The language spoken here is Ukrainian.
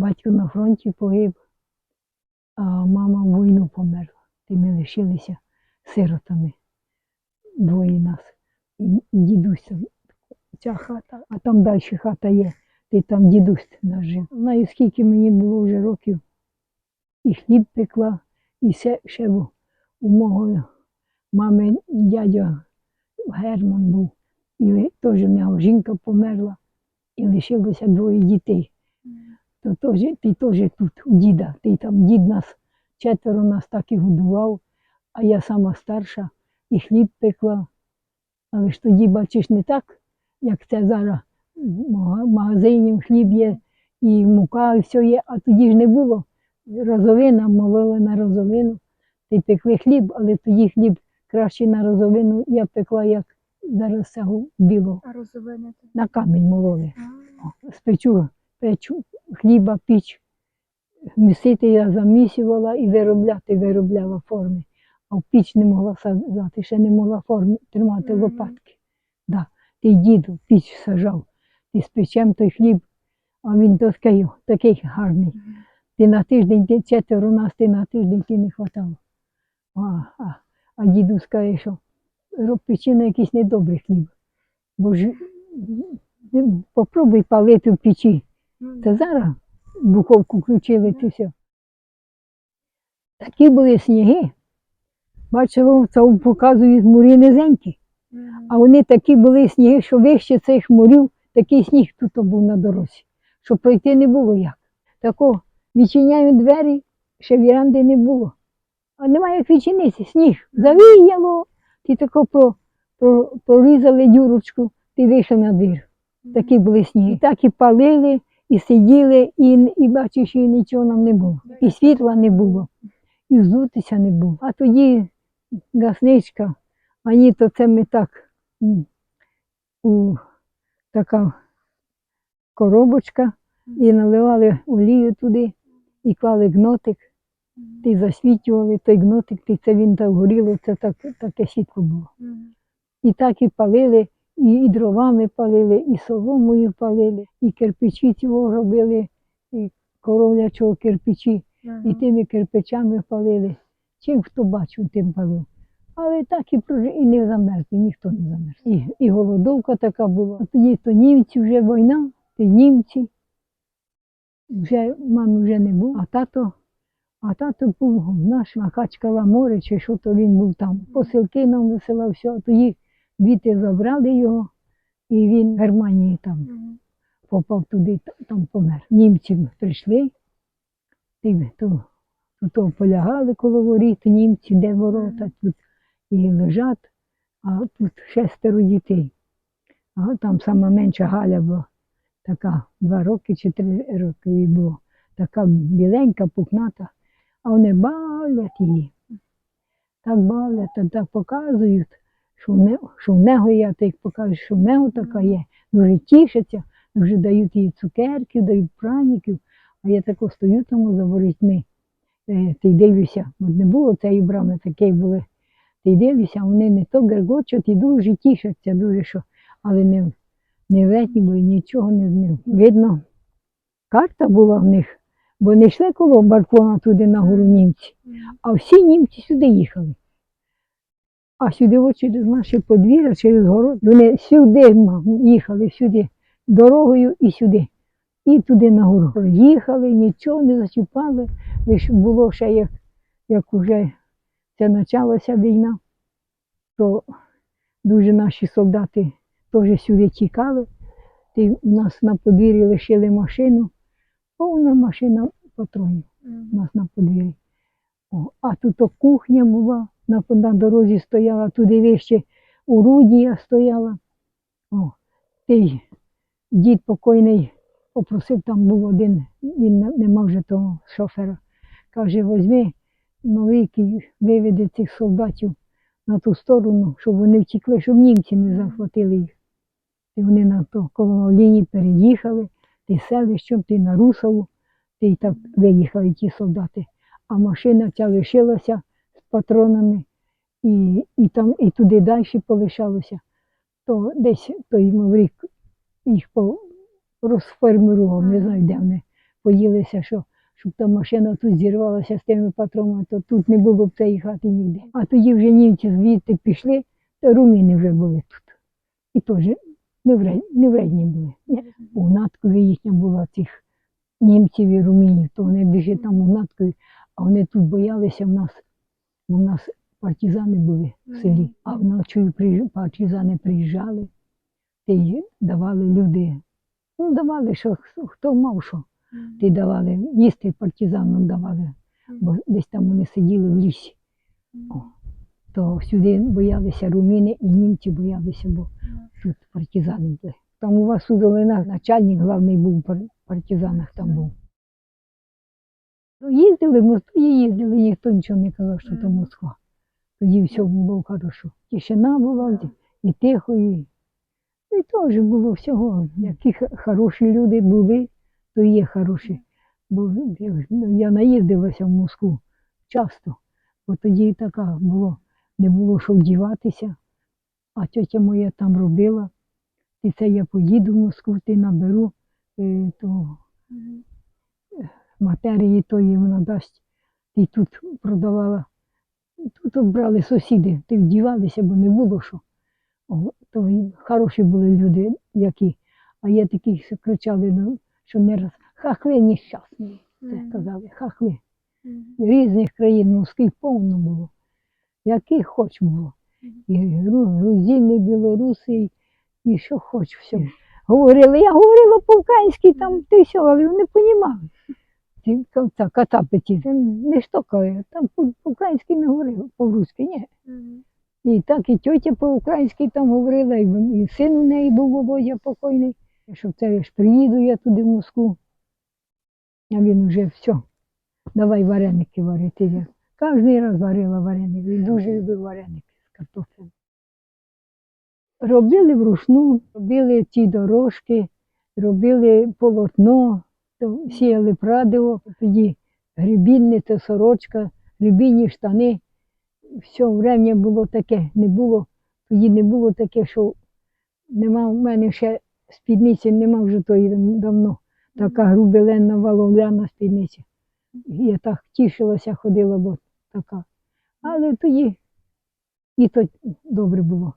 Батько на фронті погиб, а мама в війну померла. І ми лишилися сиротами. Двоє нас. І дідусь, ця хата, а там далі хата є. Ти там дідусь наш жив. Знаю, скільки мені було вже років. І хліб пекла, і ще, ще у мого мами дядя Герман був. І теж в нього жінка померла, і лишилося двоє дітей. То теж, ти теж тут, у діда. Ти там дід нас, четверо нас так і годував, а я сама старша, і хліб пекла. Але ж тоді, бачиш, не так, як це зараз в магазині хліб є, і мука, і все є, а тоді ж не було. Розовина, мололи на розовину. Ти пекли хліб, але тоді хліб краще на розовину я пекла, як зараз цього білого. А розовини то? На камінь мололи. Спечу, печу, хліба, піч. Місити я замісювала і виробляти виробляла форми. А в піч не могла саджати, ще не могла форми тримати лопатки. Да. Ти діду піч сажав, ти спечем той хліб, а він такий, такий гарний. Ти на тиждень, ти четверо нас, ти на тиждень ти не хватало. А, а, а діду скаже, що роб печи на якийсь недобрий хліб. Бо ж попробуй палити в печі. Та зараз духовку включили, то все. Такі були сніги. Бачила, це вам показують мурі низенькі. А вони такі були сніги, що вище цих мурів, такий сніг тут був на дорозі, що пройти не було як. Тако відчиняю двері, ще віранди не було. А немає як відчинитися, сніг. Завіяло, ти тако про, про, прорізали дюрочку, ти вийшов на двір. Такі були сніги. І так і палили, і сиділи, і, і бачиш, і нічого нам не було. І світла не було, і здутися не було. А тоді гасничка, а ні, то це ми так у така коробочка, і наливали олію туди, і клали гнотик, і засвічували той гнотик, і це він так горіло, це так, таке світло було. І так і палили, і, і дровами палили, і соломою палили, і кирпичі цього робили, і коровлячого кирпичі, і тими кирпичами палили. Чим хто бачив, тим палив. Але так і прожи, і не замерзли, ніхто не замерз. І, і голодовка така була. А тоді то німці вже війна, ти німці. Вже мами вже не було, а тато, а тато був наш Макачкала море, чи що то він був там. Посилки нам висилав, все. А тоді діти забрали його, і він в Германії там попав туди, там помер. Німці прийшли, ти, то, то полягали коло воріт, німці, де ворота, тут і лежать, а тут шестеро дітей. А там сама менша Галя була, така два роки чи три роки їй було, така біленька, пухната, а вони бавлять її. Так бавлять, та так показують, що в, не, що в нього є, ти їх покажеш, що в нього така є. Дуже тішаться, вже дають їй цукерки, дають праників, а я тако стою тому за ворітьми. Е, Ти дивлюся, от не було цієї брами, такі були. Ти дивлюся, вони не то гергочуть і дуже тішаться, дуже що, але не, не летні були, нічого не знали. Видно, карта була в них, бо не йшли коло балкона туди на гору німці, а всі німці сюди їхали. А сюди от через наше подвір'я, через город, вони сюди їхали, сюди, дорогою і сюди. І туди на гору. Їхали, нічого не зачіпали. Лише було ще як, як вже це почалася війна, то дуже наші солдати теж сюди тікали. Ти у нас на подвір'ї лишили машину, повна машина патронів у нас на подвір'ї. А тут кухня була, на, на дорозі стояла, туди вище орудія стояла. О, ти дід покойний попросив, там був один, він не- мав вже того шофера. Каже, возьми новий, виведи цих солдатів на ту сторону, щоб вони втікли, щоб німці не захватили їх. І вони на то коло лінії переїхали, ти селищем, ти на Русову, ти так виїхали ті солдати. А машина ця лишилася патронами, і, і, там, і туди далі полишалося. То десь той Маврик їх по- розформував, не знаю, де вони боїлися, що щоб та машина тут зірвалася з тими патронами, то тут не було б цієї хати ніде. А тоді вже німці звідти пішли, то руміни вже були тут. І теж не вредні, не були. У Наткові їхня була цих німців і румінів, то вони більше там у Наткові, а вони тут боялися в нас, бо в нас партизани були в селі, а вночі партизани приїжджали, й давали люди. Ну, давали, що хто- мав що. Ти давали, їсти партизанам давали, бо десь там вони сиділи в лісі. О, то сюди боялися руміни і німці боялися, бо тут партизани були. Там у вас у долинах начальник головний був в пар- партизанах там був. Ну, їздили, в Москву їздили, ніхто нічого не казав, що то Москва. Тоді все було хорошо. Тишина була, і тихо, і, і теж було всього. Які хороші люди були, то є хороші. Бо я, я наїздилася в Москву часто, бо тоді така було, не було що вдіватися, а тетя моя там робила. І це я поїду в Москву, ти наберу е, то матерії тої вона дасть. Ти тут продавала. Тут брали сусіди, ти вдівалися, бо не було що. О, то хороші були люди, які. А є такі, що кричали, ну, що не раз хахли нещасні. Це казали, хахли. Різних країн, морських повно було. Яких хоч було. І гру- грузини, білоруси, і, і що хоч все. Говорили, я говорила по-українськи, там ти все, але вони понімали. Кота петі, не штокає, там по- по-українськи не говорила, по-руськи, ні. І так і тьотя по-українськи там говорила, і, син у неї був Володя покойний. Що це я ж приїду я туди в Москву. А він вже все, давай вареники варити. Я кожен раз варила вареники. Він дуже любив вареники з картоплем. Робили вручну, робили ті дорожки, робили полотно, то сіяли прадиво, тоді гребінниця, сорочка, гребінні штани все время було таке, не було, тоді не було таке, що нема в мене ще спідниці, нема вже тої давно. Така грубеленна валовляна спідниця. Я так тішилася, ходила, бо така. Але тоді і то добре було.